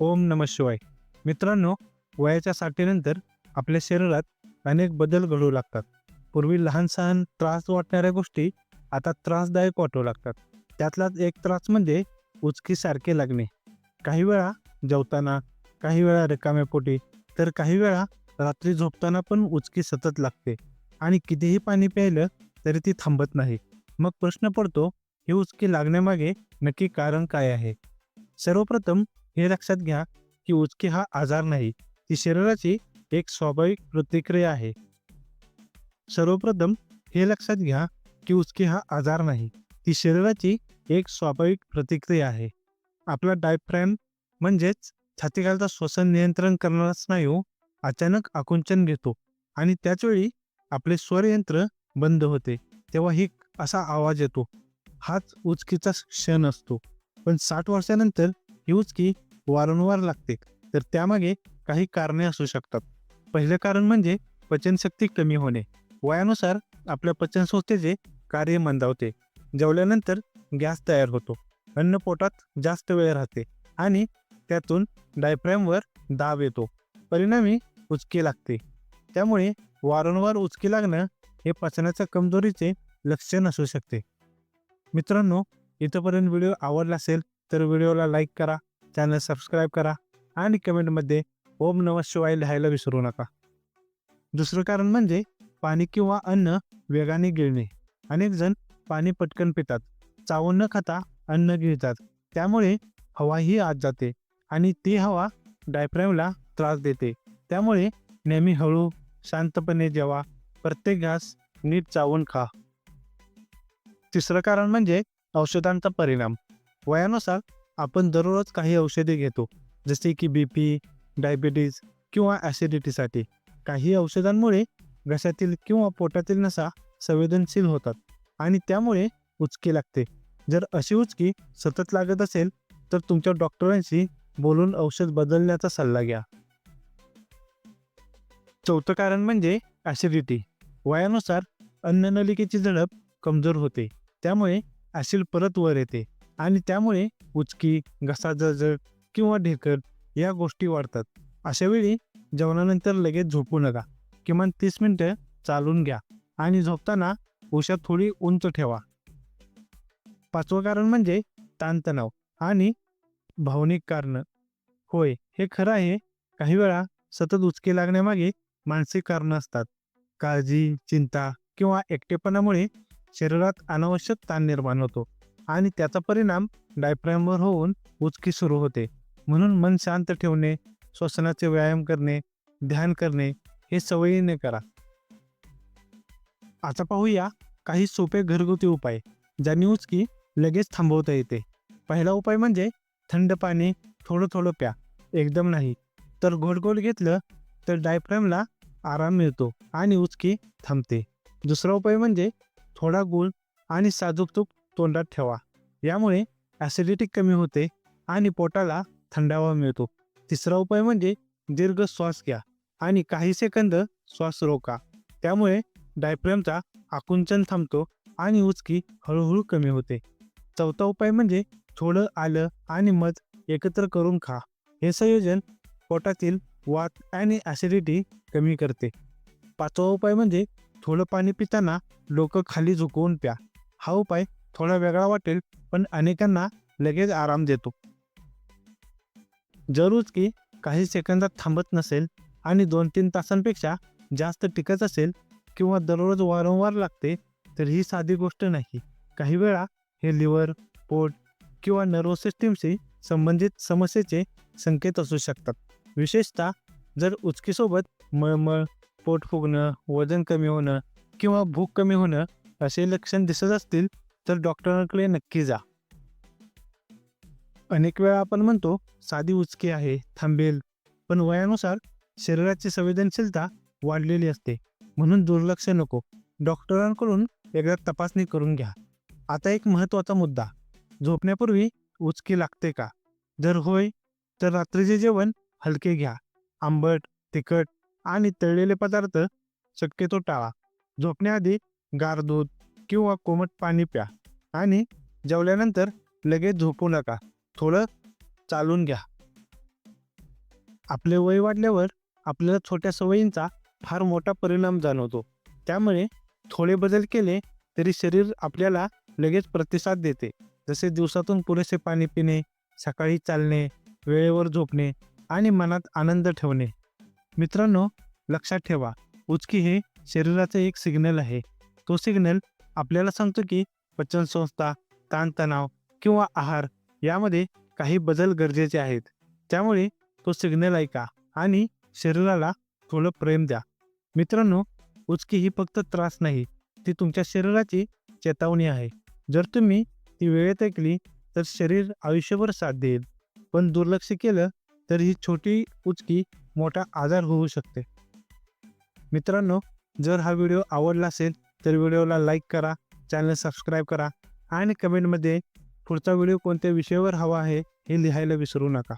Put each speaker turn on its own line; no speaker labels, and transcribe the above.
ओम नम शिवाय. मित्रांनो वयाच्या साठीनंतर आपल्या शरीरात अनेक बदल घडू लागतात. पूर्वी लहान सहान त्रास वाटणाऱ्या गोष्टी आता त्रासदायक वाटू लागतात. त्यातलाच एक त्रास म्हणजे उचकीसारखे लागणे. काही वेळा जेवताना काही वेळा रिकाम्या पोटी तर काही वेळा रात्री झोपताना पण उचकी सतत लागते आणि कितीही पाणी प्यायलं तरी ती थांबत नाही. मग प्रश्न पडतो ही उचकी लागण्यामागे नक्की कारण काय आहे? सर्वप्रथम हे लक्षात घ्या की उचकी हा आजार नाही ती शरीराची एक स्वाभाविक प्रतिक्रिया आहे. सर्वप्रथम हे लक्षात घ्या की उचकी हा आजार नाही ती शरीराची एक स्वाभाविक प्रतिक्रिया आहे. आपला डायफ्रॅम म्हणजेच छातीखालचा श्वसन नियंत्रण करणारा स्नायू हो, अचानक आकुंचन घेतो आणि त्याचवेळी आपले स्वरयंत्र बंद होते तेव्हा ही असा आवाज येतो. हाच उचकीचा क्षण असतो. पण साठ वर्षानंतर ही उचकी वारंवार लागते. तर त्यामागे काही कारणे असू शकतात. पहिलं कारण म्हणजे पचनशक्ती कमी होणे. वयानुसार आपल्या पचनसंस्थेचे कार्य मंदावते. जेवल्यानंतर गॅस तयार होतो. अन्न पोटात जास्त वेळ राहते आणि त्यातून डायफ्रॅमवर दाब येतो. परिणामी उचकी लागते. त्यामुळे वारंवार उचकी लागणं हे पचनाच्या कमजोरीचे लक्षण असू शकते. मित्रांनो इथंपर्यंत व्हिडिओ आवडला असेल तर व्हिडिओला लाईक करा चॅनल सबस्क्राईब करा आणि कमेंटमध्ये ओम नमः शिवाय लिहायला विसरू नका. दुसरं कारण म्हणजे पाणी किंवा अन्न वेगाने गिळणे. अनेक जण पाणी पटकन पितात चावून न खाता अन्न गिळतात त्यामुळे हवाही आत जाते आणि ती हवा डायफ्रॅमला त्रास देते. त्यामुळे नेहमी हळू शांतपणे जेवा प्रत्येक घास नीट चावून खा. तिसरं कारण म्हणजे औषधांचा परिणाम. वयानुसार आपण दररोज काही औषधे घेतो जसे की बी पी डायबिटीज किंवा ॲसिडिटीसाठी काही औषधांमुळे घशातील किंवा पोटातील नसा संवेदनशील होतात आणि त्यामुळे उचकी लागते. जर अशी उचकी सतत लागत असेल तर तुमच्या डॉक्टरांशी बोलून औषध बदलण्याचा सल्ला घ्या. चौथं कारण म्हणजे ॲसिडिटी वयानुसार अन्ननलिकेची झडप कमजोर होते. त्यामुळे ॲसिड परत वर येते. आणि त्यामुळे उचकी घसा जळजळ किंवा ढेकर या गोष्टी वाढतात. अशा वेळी जेवणानंतर लगेच झोपू नका. किमान तीस मिनटं चालून घ्या आणि झोपताना उशात थोडी उंच ठेवा. पाचवं कारण म्हणजे ताणतणाव आणि भावनिक कारणं. होय हे खरं आहे. काही वेळा सतत उचके लागण्यामागे मानसिक कारणं असतात. काळजी चिंता किंवा एकटेपणामुळे शरीरात अनावश्यक ताण निर्माण होतो. आणि त्याचा परिणाम डायफ्रॅमवर होऊन उचकी सुरू होते. म्हणून मन शांत ठेवणे श्वसनाचे व्यायाम करणे ध्यान करणे हे सवयीने करा. आता पाहूया काही सोपे घरगुती उपाय ज्यांनी उचकी लगेच थांबवता येते. पहिला उपाय म्हणजे थंड पाणी थोडं थोडं प्या. एकदम नाही. तर गोड गोड घेतलं तर डायफ्रॅमला आराम मिळतो आणि उचकी थांबते. दुसरा उपाय म्हणजे थोडा गुळ आणि साजूक तूप तोंडात ठेवा. यामुळे ॲसिडिटी कमी होते आणि पोटाला थंडावा मिळतो. तिसरा उपाय म्हणजे दीर्घ श्वास घ्या आणि काही सेकंद श्वास रोका. त्यामुळे डायफ्रॅमचा आकुंचन थांबतो आणि उचकी हळूहळू कमी होते. चौथा उपाय म्हणजे थोडं आलं आणि मध एकत्र करून खा. हे संयोजन पोटातील वात आणि ॲसिडिटी कमी करते. पाचवा उपाय म्हणजे थोडं पाणी पिताना लोक खाली झुकवून प्या. हा उपाय थोडा वेगळा वाटेल पण अनेकांना लगेच आराम देतो. जर उचकी काही सेकंदात थांबत नसेल आणि दोन तीन तासांपेक्षा जास्त टिकत असेल किंवा दररोज वारंवार लागते तर ही साधी गोष्ट नाही. काही वेळा हे लिव्हर पोट किंवा नर्वस सिस्टीमशी संबंधित समस्येचे संकेत असू शकतात. विशेषतः जर उचकीसोबत मळमळ पोट फुगणं वजन कमी होणं किंवा भूक कमी होणं असे लक्षण दिसत असतील तर डॉक्टरांकडे नक्की जा. अनेक वेळा आपण म्हणतो साधी उचकी आहे थांबेल पण वयानुसार शरीराची संवेदनशीलता वाढलेली असते. म्हणून दुर्लक्ष नको. डॉक्टरांकडून एकदा तपासणी करून घ्या. आता एक महत्त्वाचा मुद्दा. झोपण्यापूर्वी उचकी लागते का? जर होय तर रात्रीचे जेवण हलके घ्या. आंबट तिखट आणि तळलेले पदार्थ शक्यतो टाळा. झोपण्याआधी गार दूध किंवा कोमट पाणी प्या आणि जेवल्यानंतर लगेच झोपू नका. थोडं चालून घ्या. आपले वय वाढल्यावर आपल्याला छोट्या सवयींचा फार मोठा परिणाम जाणवतो. त्यामुळे थोडे बदल केले तरी शरीर आपल्याला लगेच प्रतिसाद देते. जसे दिवसातून पुरेसे पाणी पिणे सकाळी चालणे वेळेवर झोपणे आणि मनात आनंद ठेवणे. मित्रांनो लक्षात ठेवा उचकी हे शरीराचे एक सिग्नल आहे. तो सिग्नल आपल्याला सांगतो की पचनसंस्था ताणतणाव किंवा आहार यामध्ये काही बदल गरजेचे आहेत. त्यामुळे तो सिग्नल ऐका आणि शरीराला थोडं प्रेम द्या. मित्रांनो उचकी ही फक्त त्रास नाही ती तुमच्या शरीराची चेतावणी आहे. जर तुम्ही ती वेळेत ऐकली तर शरीर आयुष्यभर साथ देईल. पण दुर्लक्ष केलं तर ही छोटी उचकी मोठा आजार होऊ शकते. मित्रांनो जर हा व्हिडिओ आवडला असेल तर व्हिडिओला लाईक करा चॅनल सबस्क्राईब करा आणि कमेंटमध्ये पुढचा व्हिडिओ कोणत्या विषयावर हवा आहे हे लिहायला विसरू नका.